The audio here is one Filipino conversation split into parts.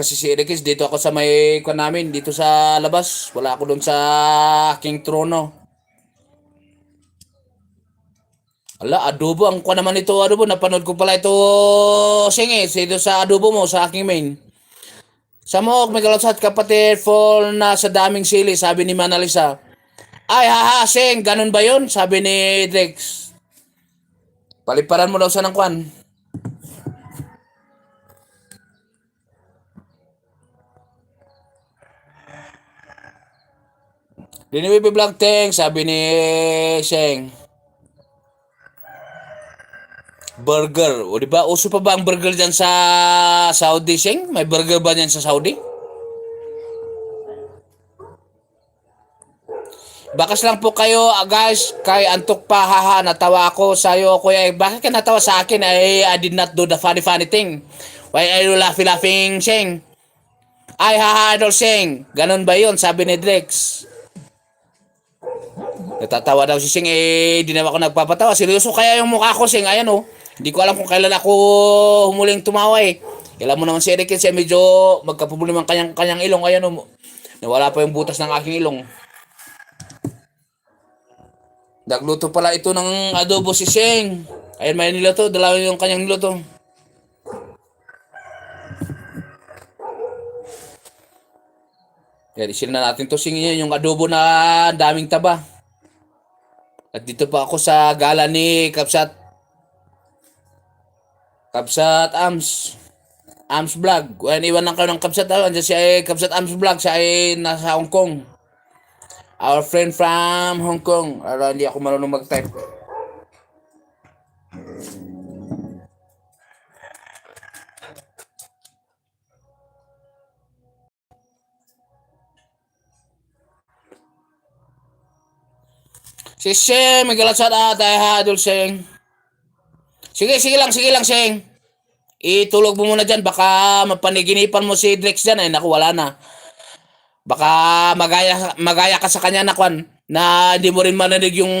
kasi si Erikis. Dito ako sa may kwan namin, dito sa labas. Wala ako doon sa aking trono. Ala, adobo. Ang kwan naman ito, adobo. Napanood ko pala ito, singi. Dito sa adobo mo, sa aking main. Sa Mohawk, may kalatsat kapatid, fall na sa daming sili, sabi ni Manalisa. Ay, haha, Sing, ganun ba yun? Sabi ni Drex. Paliparan mo daw sa ng kwan. Diniwipi Vlog Teng, sabi ni Sheng. Burger. O di ba? Uso pa ba ang burger dyan sa Saudi, Sheng? May burger ba dyan sa Saudi? Bakas lang po kayo, ah, guys. Kay antok pa, haha, natawa ako sa'yo, kuya. Eh, Bakit ka natawa sa akin? Ay, I did not do the funny, funny thing. Why are you laughing, laughing, Sheng? Ay, haha, idol, Sheng. Ganon ba yun? Sabi ni Drex. Natatawa daw si Sing, eh, di naman ako nagpapatawa. Seryoso kaya yung mukha ko, Sing. Ayan, oh. Hindi ko alam kung kailan ako humuling tumawa, eh. Alam mo naman si Eric, siya medyo magkaproblema ang kanyang, kanyang ilong. Ayan, oh. Nawala pa yung butas ng aking ilong. Nagluto pala ito ng adobo si Sing. Ayan, may niluto. Dalawa yung kanyang niluto. Yan, isil na natin to singin yung adobo na daming taba. At dito pa ako sa gala ni Kapsat. Kapsat Ams. Ams Vlog. Well, iwan lang kayo ng Kapsat. Ah. Andiyan siya ay Kapsat Ams Vlog. Siya ay nasa Hong Kong. Our friend from Hong Kong. Ara, hindi ako marunong mag-type. Si Sheng, may galasat ata ay hadol Sheng. Sige, sige lang, sige lang Sheng. Itulog mo muna dyan, baka mapaniginipan mo si Drex dyan, ay naku, wala na. Baka magaya, magaya ka sa kanya na kwan, na hindi mo rin marinig yung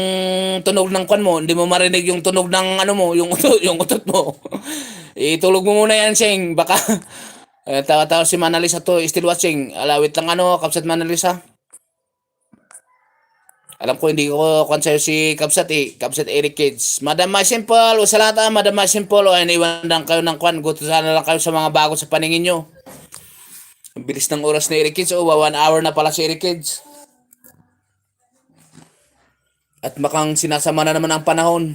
tunog ng kwan mo, hindi mo marinig yung tunog ng ano mo, yung yung utot mo. Itulog mo muna yan, Sheng, baka, eh, tawa-tawa si Manalisa to, still watching. Alawit lang ano, kapsat Manalisa. Alam ko hindi ko sa'yo si Kabsat eh. Kabsat Eric Kids. Madam My Simple. O sa lahat ah, Madam My Simple. O iniwan lang kayo ng kwan. Gusto sana lang kayo sa mga bago sa paningin nyo. Ang bilis ng oras ni Eric Kids. O, one hour na pala si Eric Kids. At makang sinasama na naman ang panahon.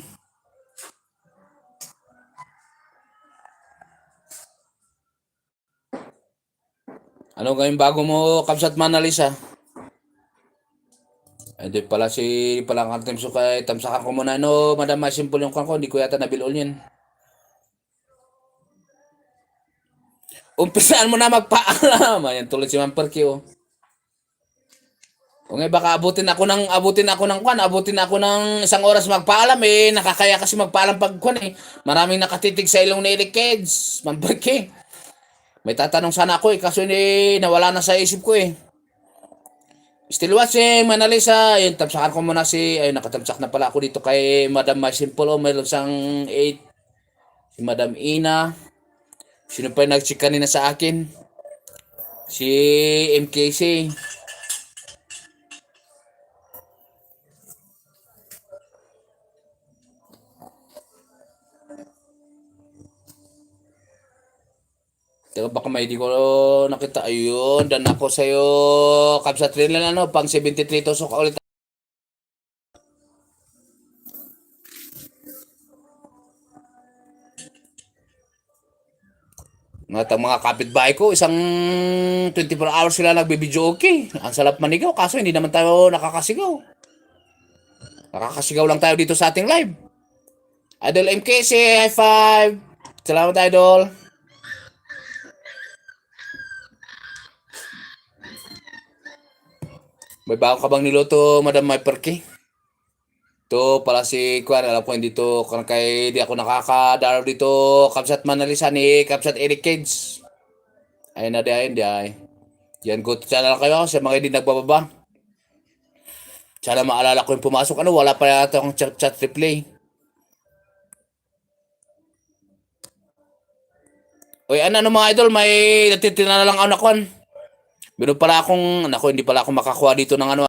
Ano gawin bago mo, Kabsat Manalisa? Hindi pala si palang kartem so kay tamsakan ko muna no madam mas simple yung kwan ko hindi ko yata nabilol yan. Umpisaan mo na magpaalam. Ayan tulad si Ma'am Perky oh. O nga baka abutin ako ng abutin ako ng kwan, abutin ako ng isang oras magpaalam eh. Nakakaya kasi magpaalam pag kwan eh. Maraming nakatitig sa ilong ni Eric Kids. Ma'am. May tatanong sana ako eh kaso eh, nawala na sa isip ko eh. Still watching, Manalisa. Ayun, tamsakan ko muna si... Ayun, nakatamsak na pala ako dito kay Madam My Simple. Oh, mayroon siyang 8. Si Madam Ina. Sino pa yung nag-check kanina sa akin? Si MKC. Teka, baka may di ko nakita. Ayun, dan ako sa'yo. Kapsa train lang ano, pang 73 tusok ulit. Nga tang mga kapitbahay ko, isang 24 hours sila nagbibideo okay. Ang salap manigaw, kaso hindi naman tayo nakakasigaw. Nakakasigaw lang tayo dito sa ating live. Idol MKC, high five. Salamat, Idol. May bago ka bang niluto, Madam May Perky? Ito pala si Kwan, alam ko hindi to kung kay di ako nakakadaraw dito Kapsat Manalisa ni Kapsat Eric Kids. Ayun na di ayun di ay. Yan good lang kayo sa mga hindi nagbababa. Sana maalala ko yung pumasok. Ano, wala pa yata akong chat, chat replay. Oy, ano, ano mga idol, may natitira na lang ako na kwan. Meron pala akong, nako, hindi pala ako makakuha dito ng ano,